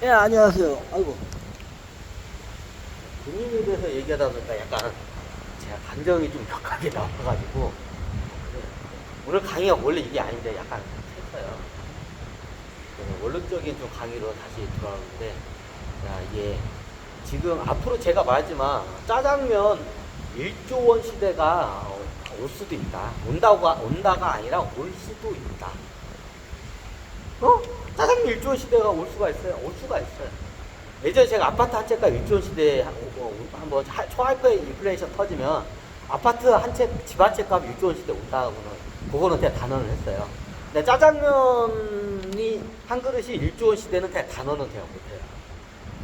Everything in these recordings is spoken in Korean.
예, 안녕하세요. 아이고. 본인에 대해서 얘기하다 보니까 약간 제가 감정이 좀 격하게 나와가지고 오늘 강의가 원래 이게 아닌데 약간 했어요. 네, 원론적인 좀 강의로 다시 돌아오는데 자 이게 지금 앞으로 제가 말했지만 짜장면 1조 원 시대가 어, 올 수도 있다. 온다가 온다가 아니라 올 수도 있다. 어? 짜장면 1조 원 시대가 올 수가 있어요. 올 수가 있어요. 예전에 제가 아파트 한 채가 1조 시대에 한- 어, 한번 하- 초하이퍼 인플레이션 터지면 아파트 한 채, 집 한 채값 1조 시대 온다고는 그거는 제가 단언을 했어요. 근데 짜장면이 한 그릇이 1조 시대는 제가 단언은 제가 못해요.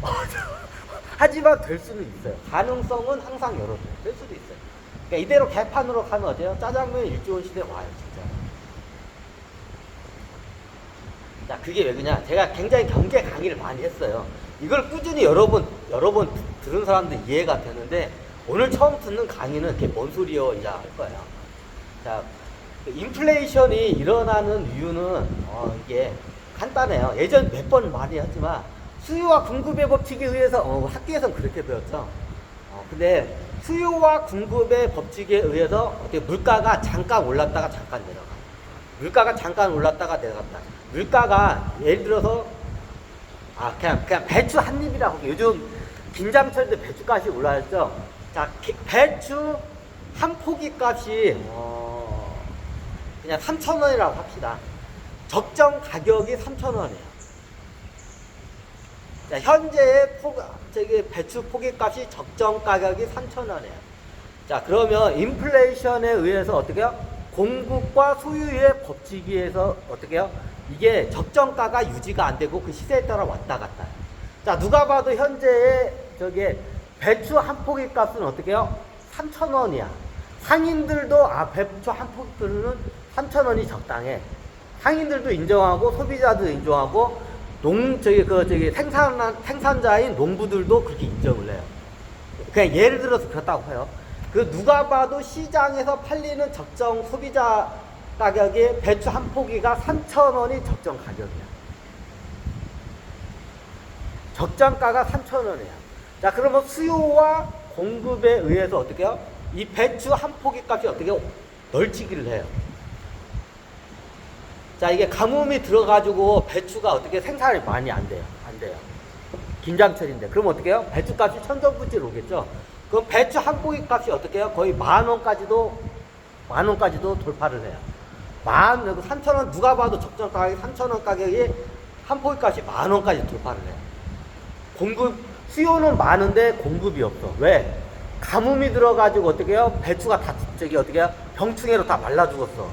하지만 될 수는 있어요. 가능성은 항상 열어둬요. 될 수도 있어요. 그러니까 이대로 개판으로 가면 어때요? 짜장면 1조 시대 와요, 진짜. 자, 그게 왜 그러냐? 제가 굉장히 경제 강의를 많이 했어요. 이걸 꾸준히 여러 번, 여러 번 드- 들은 사람들 이해가 되는데, 오늘 처음 듣는 강의는 이게 뭔 소리여, 이제 할 거예요. 자, 그 인플레이션이 일어나는 이유는, 어, 이게 간단해요. 예전 몇 번 많이 했지만, 수요와 궁급의 법칙에 의해서, 어, 학교에서는 그렇게 배웠죠. 어, 근데 수요와 궁급의 법칙에 의해서 물가가 잠깐 올랐다가 잠깐 내려가. 물가가 잠깐 올랐다가 내려갔다. 물가가 예를 들어서 아 그냥 그냥 배추 한 입이라고. 요즘 김장철인데 배추값이 올라왔죠. 자 기- 배추 한 포기 값이 어, 그냥 3천 원이라고 합시다. 적정 가격이 3천 원이에요. 자, 현재의 포, 저기 배추 포기 값이 적정 가격이 3천 원이에요. 자, 그러면 인플레이션에 의해서 어떻게 해요? 공급과 소유의 법칙에 의해서 어떻게 해요? 이게 적정가가 유지가 안 되고 그 시세에 따라 왔다 갔다. 자, 누가 봐도 현재의 저기 배추 한 포기 값은 어떻게 해요? 3천 원이야. 상인들도 아, 배추 한 포기는 3천 원이 적당해. 상인들도 인정하고 소비자도 인정하고 농 저기 그 저기 생산 생산자인 농부들도 그렇게 인정을 해요. 그냥 예를 들어서 그렇다고 해요. 그 누가 봐도 시장에서 팔리는 적정 소비자 가격이 배추 한 포기가 3,000원이 적정 가격이야. 적정가가 3,000원이야. 자, 그러면 수요와 공급에 의해서 어떻게 해요? 이 배추 한 포기 값이 어떻게? 널치기를 해요. 자, 이게 가뭄이 들어가지고 배추가 어떻게 생산이 많이 안 돼요. 안 돼요. 김장철인데. 그럼 어떻게 해요? 배추 값이 천정부지로 오겠죠? 그럼 배추 한 포기 값이 어떻게 해요? 거의 만 원까지도, 만 원까지도 돌파를 해요. 만, 여기 3천 원, 누가 봐도 적정 가격이 3천 원 가격이 한 포기 값이 만 원까지 돌파를 해요. 공급, 수요는 많은데 공급이 없어. 왜? 가뭄이 들어가지고 어떻게 해요? 배추가 다, 저기 어떻게 해요? 병충해로 다 말라 죽었어.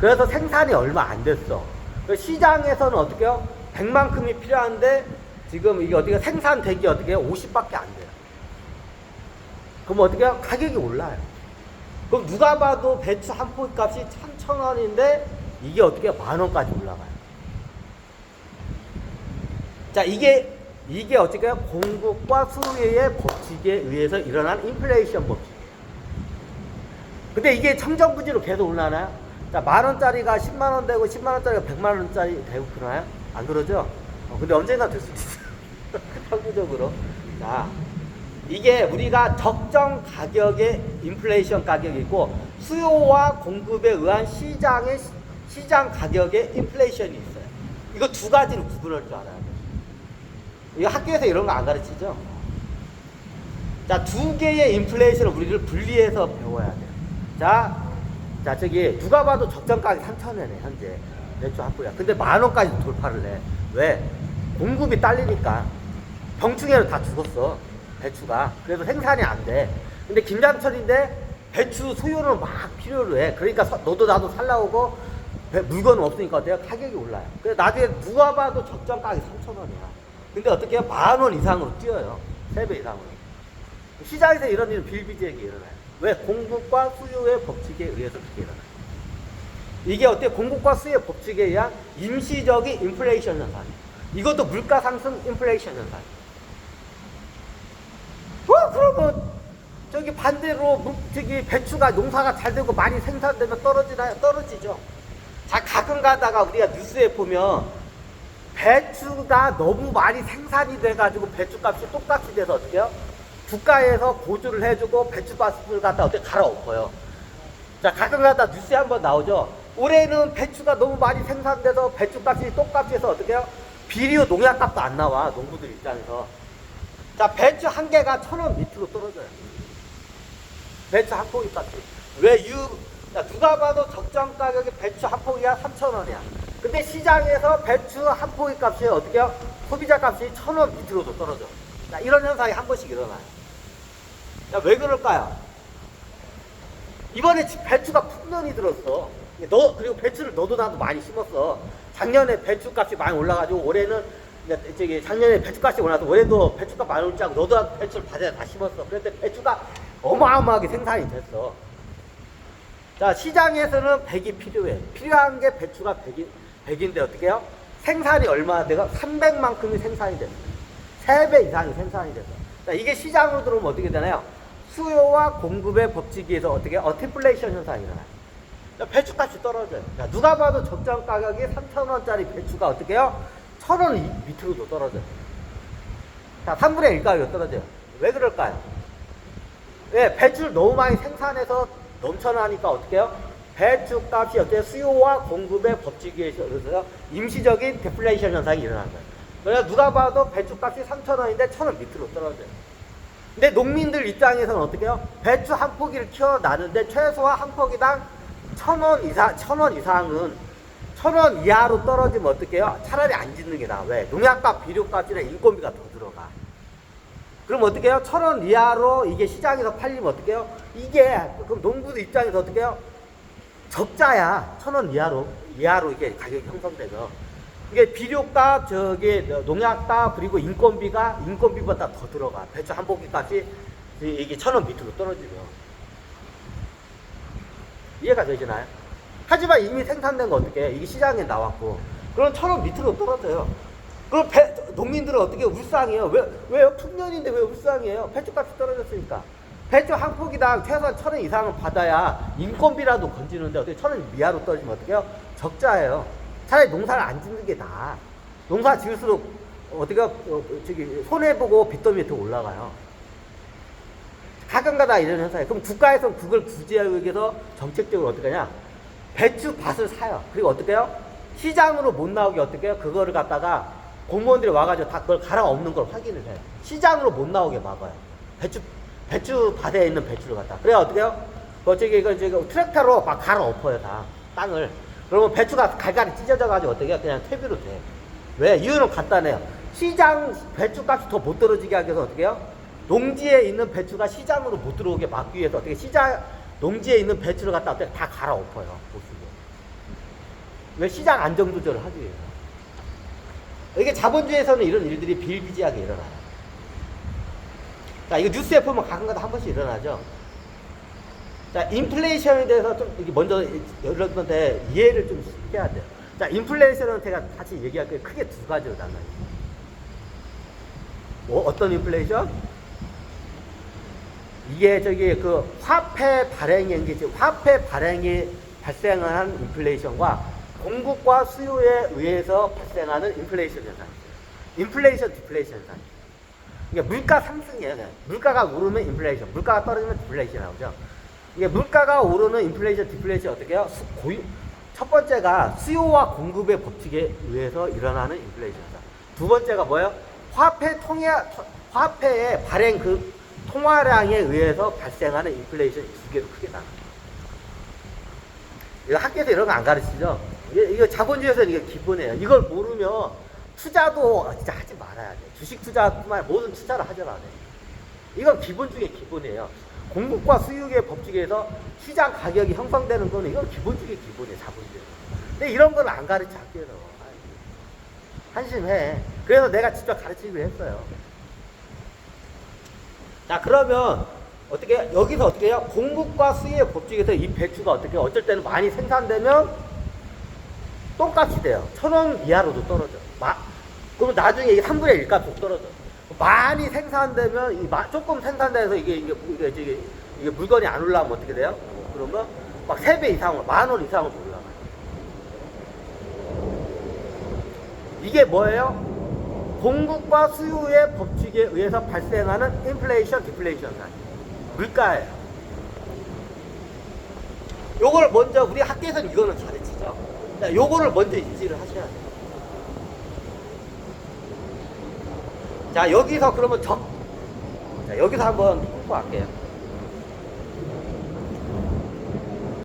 그래서 생산이 얼마 안 됐어. 그 시장에서는 어떻게 해요? 100만큼이 필요한데 지금 이게 어떻게 생산되기 어떻게 해요? 50밖에 안 돼요. 그럼 어떻게 해요? 가격이 올라요. 그럼 누가 봐도 배추 한 포기 값이 3,000원인데 이게 어떻게 만 원까지 올라가요. 자, 이게 이게 어떻게? 공급과 수요의 법칙에 의해서 일어난 인플레이션 법칙이에요. 근데 이게 청정부지로 계속 올라나요? 자, 만 원짜리가 10만 원 되고 10만 원짜리가 100만 원짜리 되고 그러나요? 안 그러죠? 어, 근데 언젠가 될 수도 있어요. 평균적으로. 자, 이게 우리가 적정 가격의 인플레이션 가격이 있고 수요와 공급에 의한 시장의 시- 시장 가격의 인플레이션이 있어요. 이거 두 가지를 구분할 줄 알아야 돼요. 이거 학교에서 이런 거 안 가르치죠? 자, 두 개의 인플레이션을 우리를 분리해서 배워야 돼요. 자, 자, 저기, 누가 봐도 적정 가격이 3,000원이네, 현재. 한 포야. 근데 만 원까지 돌파를 해. 왜? 공급이 딸리니까. 병충해로 다 죽었어. 배추가. 그래서 생산이 안 돼. 근데 김장철인데 배추 소요는 막 필요로 해. 그러니까 서- 너도 나도 살라오고 배- 물건은 없으니까 어때요? 가격이 올라요. 그래서 나중에 누가 봐도 적정 가격이 3,000원이야. 근데 어떻게? 만 원 이상으로 뛰어요. 3배 이상으로. 시장에서 이런 일은 빌비지하게 일어나요. 왜? 공급과 수요의 법칙에 의해서 그렇게 일어나요. 이게 어때? 공급과 수요의 법칙에 의한 임시적인 인플레이션 현상이에요. 이것도 물가 상승 인플레이션 현상이에요. 어, 그러면 저기 반대로 무- 저기 배추가 농사가 잘 되고 많이 생산되면 떨어지나요? 떨어지죠. 자, 가끔 가다가 우리가 뉴스에 보면 배추가 너무 많이 생산이 돼가지고 배추값이 똑같이 돼서 어떻게 해요? 국가에서 보조를 해주고 배추값을 갖다 어떻게 갈아엎어요. 자, 가끔 가다 뉴스에 한번 나오죠. 올해는 배추가 너무 많이 생산돼서 배추값이 똑같이 해서 어떻게 해요? 비료 농약값도 안 나와, 농부들 입장에서. 자, 배추 한 개가 천 원 밑으로 떨어져요. 배추 한 포기 값이. 왜 유, 야, 누가 봐도 적정 가격이 배추 한 포기가 3,000원이야. 근데 시장에서 배추 한 포기 값이 어떻게 해요? 소비자 값이 천원 밑으로도 떨어져. 자, 이런 현상이 한 번씩 일어나요. 자, 왜 그럴까요? 이번에 지- 배추가 풍년이 들었어. 너, 그리고 배추를 너도 나도 많이 심었어. 작년에 배추 값이 많이 올라가지고 올해는 저기 작년에 배추 값이 올라서 올해도 배추값 많이 올지 않고 너도 배추를 바다에 다 심었어. 그런데 배추가 어마어마하게 생산이 됐어. 자, 시장에서는 100이 필요해. 필요한 게 배추가 100이, 100인데 어떻게 해요? 생산이 얼마나 돼가 300만큼이 생산이 됐어. 3배 이상이 생산이 됐어. 자, 이게 시장으로 들어오면 어떻게 되나요? 수요와 공급의 법칙에서 어떻게 어티플레이션 현상이 일어나요. 자, 배추값이 떨어져요. 자, 누가 봐도 적정 가격이 3,000원짜리 배추가 어떻게 해요? 1,000원 밑으로도 떨어져요. 자, 3분의 1 가격이 떨어져요. 왜 그럴까요? 왜 배추를 너무 많이 생산해서 넘쳐나니까 어떻게 해요? 배추 값이 어때 수요와 공급의 법칙에 의해서 임시적인 데플레이션 현상이 일어나는 거예요. 그래서 누가 봐도 배추 값이 3,000원인데 1,000원 밑으로 떨어져요. 근데 농민들 입장에서는 어떻게 해요? 배추 한 포기를 키워나는데 최소한 한 포기당 1,000원 이상, 1,000원 이상은 1,000원 이하로 떨어지면 어떻게 해요? 차라리 안 짓는 게 나아. 왜? 농약값, 비료값이나 인건비가 더. 그럼 어떻게 해요? 천 원 이하로 이게 시장에서 팔리면 어떻게 해요? 이게 그럼 농부들 입장에서 어떻게 해요? 적자야. 천 원 이하로 이하로 이게 가격이 형성돼서 이게 비료값, 저기 농약값 그리고 인건비가 인건비보다 더 들어가. 배추 한 값이 이게 천 원 밑으로 떨어지면 이해가 되시나요? 하지만 이미 생산된 거 어떻게 해? 이게 시장에 나왔고 그럼 천 원 밑으로 떨어져요. 그럼 배, 농민들은 어떻게 울상이에요? 왜, 왜요? 풍년인데 왜 울상이에요? 배추값이 떨어졌으니까. 배추 한 포기당 최소한 천 원 이상은 받아야 인건비라도 건지는데 어떻게 천원 이하로 떨어지면 어떡해요? 적자예요. 차라리 농사를 안 짓는 게 나아. 농사 지을수록 어디가, 어, 저기, 손해보고 빚더미에 더 올라가요. 가끔가다 이런 현상이 그럼 국가에서는 그걸 구제하기 위해서 정책적으로 어떻게 하냐? 배추 밭을 사요. 그리고 어떻게 해요? 시장으로 못 나오게 어떻게 해요? 그거를 갖다가 공무원들이 와가지고 다 그걸 갈아엎는 걸 확인을 해요. 시장으로 못 나오게 막아요. 배추, 배추 밭에 있는 배추를 갖다. 그래야 어떻게 해요? 그 저기, 이거, 저기, 트랙터로 막 갈아엎어요, 다. 땅을. 그러면 배추가 갈갈이 찢어져가지고 어떻게 해요? 그냥 퇴비로 돼. 왜? 이유는 간단해요. 시장 배추 값이 더 못 떨어지게 하기 위해서 어떻게 해요? 농지에 있는 배추가 시장으로 못 들어오게 막기 위해서 어떻게 시장, 농지에 있는 배추를 갖다 어떻게 다 갈아엎어요. 보시고. 왜 시장 안정 조절을 하기 위해서. 이게 자본주의에서는 이런 일들이 비일비재하게 일어나요. 자, 이거 뉴스에 보면 가끔가다 한 번씩 일어나죠. 자, 인플레이션에 대해서 좀 이게 먼저 여러분한테 이해를 좀 해야 돼요. 자, 인플레이션은 제가 같이 얘기할 게 크게 두 가지로 나눠요. 뭐 어떤 인플레이션? 이게 저기 그 화폐 이게 지금 화폐 발행이 발생한 인플레이션과 공급과 수요에 의해서 발생하는 인플레이션 현상. 인플레이션 디플레이션 현상. 이게 물가 상승이에요. 물가가 오르면 인플레이션, 물가가 떨어지면 디플레이션 나오죠. 이게 물가가 오르는 인플레이션, 디플레이션 어떻게 해요? 수- 고유- 첫 번째가 수요와 공급의 법칙에 의해서 일어나는 인플레이션 현상. 두 번째가 뭐예요? 화폐 통해 화폐의 발행 그 통화량에 의해서 발생하는 인플레이션 두 개로 크게 나눠요. 학교에서 이런 거 안 가르치죠? 이게, 이거 자본주의에서 이게 기본이에요. 이걸 모르면 투자도 진짜 하지 말아야 돼. 주식 투자뿐만 모든 투자를 하져라 돼. 이건 기본 중에 기본이에요. 공급과 수요의 법칙에서 시장 가격이 형성되는 거는 이건 기본 중에 기본이에요. 자본주의. 근데 이런 걸 안 가르쳐 학교에서. 한심해. 그래서 내가 직접 가르치기로 했어요. 자 그러면 어떻게 여기서 어떻게 해요? 공급과 수요의 법칙에서 이 배추가 어떻게 어쩔 때는 많이 생산되면 똥값이 돼요. 천 원 이하로도 떨어져. 마, 그러면 나중에 이게 3분의 1 값으로 떨어져. 많이 생산되면 이 마- 조금 생산돼서 이게 이게 이게, 이게, 이게 물건이 안 올라오면 어떻게 돼요? 그러면 막 3배 이상으로 만 원 이상으로 올라가요. 이게 뭐예요? 공급과 수요의 법칙에 의해서 발생하는 인플레이션, 디플레이션. 물가예요. 요걸 먼저 우리 학교에서는 이거는 가르치죠. 자, 요거를 먼저 인지를 하셔야 돼요. 자, 여기서 그러면 적. 자, 여기서 한번 풀고 갈게요.